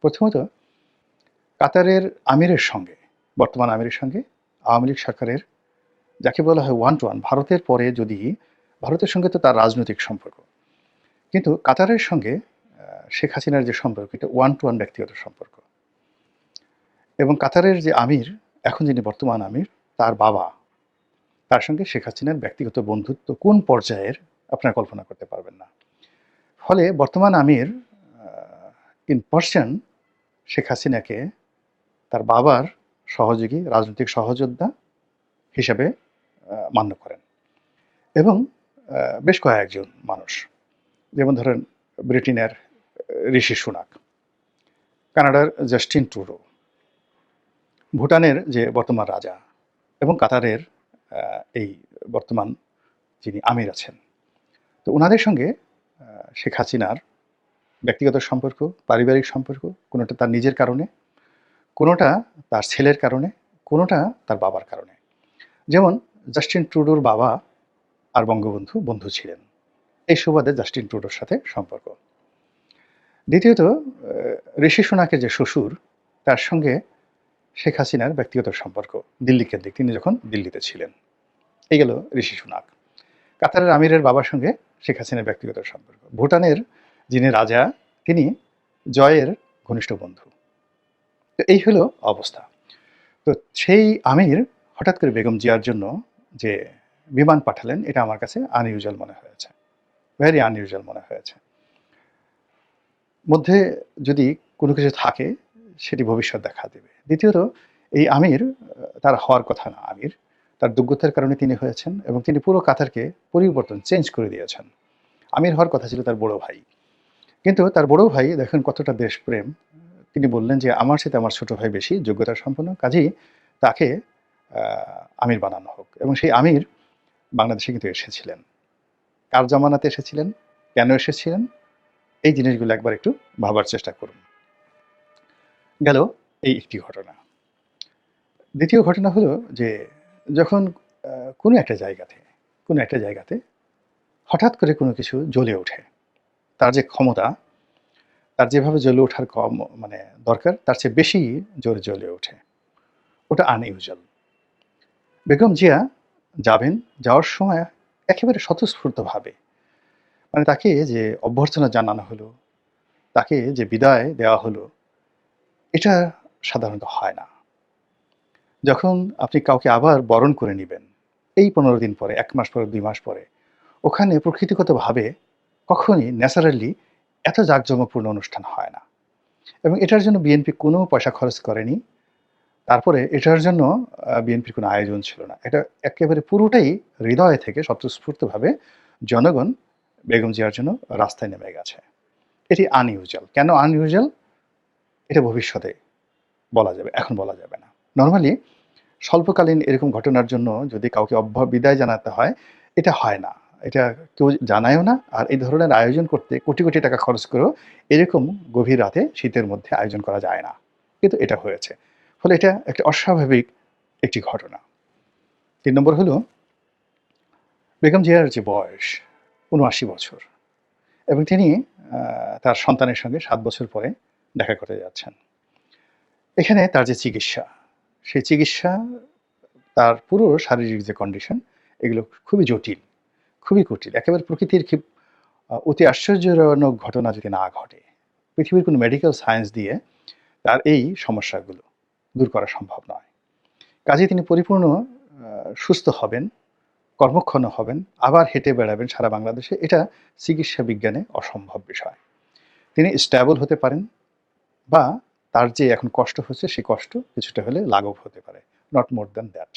প্রথমত, কাতারের আমিরের সঙ্গে, বর্তমান আমিরের সঙ্গে, আওয়ামী লীগ সরকারের, যাকে বলা হয় ওয়ান টু ওয়ান ভারতের পরে যদি, ভারতের সঙ্গে তো তার রাজনৈতিক সম্পর্ক। কিন্তু কাতারের সঙ্গে শেখ হাসিনার যে সম্পর্ক, এটা ওয়ান টু ওয়ান ব্যক্তিগত সম্পর্ক। এবং কাতারের যে আমির, এখন যিনি বর্তমান আমির, তার বাবা, তার সঙ্গে শেখ হাসিনার ব্যক্তিগত বন্ধুত্ব কোন পর্যায়ের, আপনারা কল্পনা করতে পারবেন না। ফলে বর্তমান আমির ইন পার্সন শেখ হাসিনাকে তার বাবার সহযোগী, রাজনৈতিক সহযোদ্ধা হিসেবে মান্য করেন। এবং বেশ কয়েকজন মানুষ, যেমন ধরেন ব্রিটেনের ঋষি সুনাক, কানাডার জাস্টিন টুরো ভুটানের যে বর্তমান রাজা এবং কাতারের এই বর্তমান যিনি আমির আছেন। তো ওনাদের সঙ্গে শেখ হাসিনার ব্যক্তিগত সম্পর্ক, পারিবারিক সম্পর্ক, কোনোটা তার নিজের কারণে, কোনোটা তার ছেলের কারণে, কোনোটা তার বাবার কারণে। যেমন জাস্টিন ট্রুডোর বাবা আর বঙ্গবন্ধু বন্ধু ছিলেন। এই সুবাদে জাস্টিন ট্রুডোর সাথে সম্পর্ক। দ্বিতীয়ত ঋষি সোনাকের যে শ্বশুর, তার সঙ্গে শেখ হাসিনার ব্যক্তিগত সম্পর্ক, দিল্লি কেন্দ্রিক। তিনি যখন দিল্লিতে ছিলেন। এই গেল ঋষি সুনাক। কাতারের আমিরের বাবার সঙ্গে শেখ হাসিনার ব্যক্তিগত সম্পর্ক। ভুটানের যিনি রাজা, তিনি জয়ের ঘনিষ্ঠ বন্ধু। তো এই হলো অবস্থা। তো সেই আমির হঠাৎ করে বেগম জিয়ার জন্য যে বিমান পাঠালেন, এটা আমার কাছে আনইউজুয়াল মনে হয়েছে। ভেরি আনইউজুয়াল মনে হয়েছে। মধ্যে যদি কোনো কিছু থাকে, সেটি ভবিষ্যৎ দেখা দেবে। দ্বিতীয়ত, এই আমির, তার হওয়ার কথা না আমির, তার যোগ্যতার কারণে তিনি হয়েছেন এবং তিনি পুরো কাতারকে পরিবর্তন চেঞ্জ করে দিয়েছেন। আমির হওয়ার কথা ছিল তার বড় ভাই। কিন্তু তার বড় ভাই দেখেন কতটা দেশপ্রেম তিনি বললেন যে, আমার সাথে আমার ছোট ভাই বেশি, যোগ্যতা সম্পন্ন, কাজেই তাকে আমির বানানো হোক। এবং সেই আমির বাংলাদেশে কিন্তু এসেছিলেন। কার জামানাতে এসেছিলেন? কেন এসেছিলেন? এই জিনিসগুলো একবার একটু ভাবার চেষ্টা করুন। গেল এই একটি ঘটনা। দ্বিতীয় ঘটনা হলো যে, যখন কোনো একটা জায়গাতে, কোনো একটা জায়গাতে হঠাৎ করে কোনো কিছু জ্বলে ওঠে। তার যে ক্ষমতা, তার যেভাবে জ্বলে ওঠার কম মানে দরকার, তার চেয়ে বেশি জোরে জ্বলে ওঠে। ওটা আনইউজুয়াল বেগম জিয়া যাবেন, যাওয়ার সময় একেবারে স্বতঃস্ফূর্তভাবে মানে তাকে যে অভ্যর্থনা জানানো হলো, তাকে যে বিদায় দেওয়া হলো, এটা সাধারণত হয় না। যখন আপনি কাউকে আবার বরণ করে নেবেন, এই পনেরো দিন পরে, এক মাস পরে, দুই মাস পরে, ওখানে প্রকৃতিগতভাবে কখনই ন্যাচারালি এত জাঁকজমকপূর্ণ অনুষ্ঠান হয় না। এবং এটার জন্য বিএনপি কোনো পয়সা খরচ করেনি। তারপরে এটার জন্য বিএনপির কোনো আয়োজন ছিল না। এটা একেবারে পুরোটাই হৃদয় থেকে স্বতঃস্ফূর্তভাবে জনগণ বেগম জিয়ার জন্য রাস্তায় নেমে গেছে। এটি আনইউজুয়াল কেন আনইউজুয়াল এটা ভবিষ্যতে বলা যাবে, এখন বলা যাবে না। নর্মালি স্বল্পকালীন এরকম ঘটনার জন্য যদি কাউকে অভ্য, বিদায় জানাতে হয়, এটা হয় না। এটা কেউ জানায়ও না, আর এই ধরনের আয়োজন করতে কোটি কোটি টাকা খরচ করেও এরকম গভীর রাতে শীতের মধ্যে আয়োজন করা যায় না। কিন্তু এটা হয়েছে। ফলে এটা একটা অস্বাভাবিক একটি ঘটনা। তিন নম্বর হলো, বেগম জিয়ার যে বয়স, উনআশি বছর, এবং তিনি তার সন্তানের সঙ্গে সাত বছর পরে দেখা করতে যাচ্ছেন। এখানে তার যে চিকিৎসা, সেই চিকিৎসা, তার পুরো শারীরিক যে কন্ডিশন এগুলো খুবই জটিল। খুবই কঠিন। একেবারে প্রকৃতির অতি আশ্চর্যজনক ঘটনা যদি না ঘটে, পৃথিবীর কোনো মেডিকেল সায়েন্স দিয়ে তার এই সমস্যাগুলো দূর করা সম্ভব নয়। কাজে তিনি পরিপূর্ণ সুস্থ হবেন, কর্মক্ষণ হবেন, আবার হেঁটে বেড়াবেন সারা বাংলাদেশে। এটা চিকিৎসা বিজ্ঞানে অসম্ভব বিষয়। তিনি স্ট্যাবল হতে পারেন বা তার যে এখন কষ্ট হচ্ছে সেই কষ্ট কিছুটা হলে লাঘব হতে পারে। Not more than that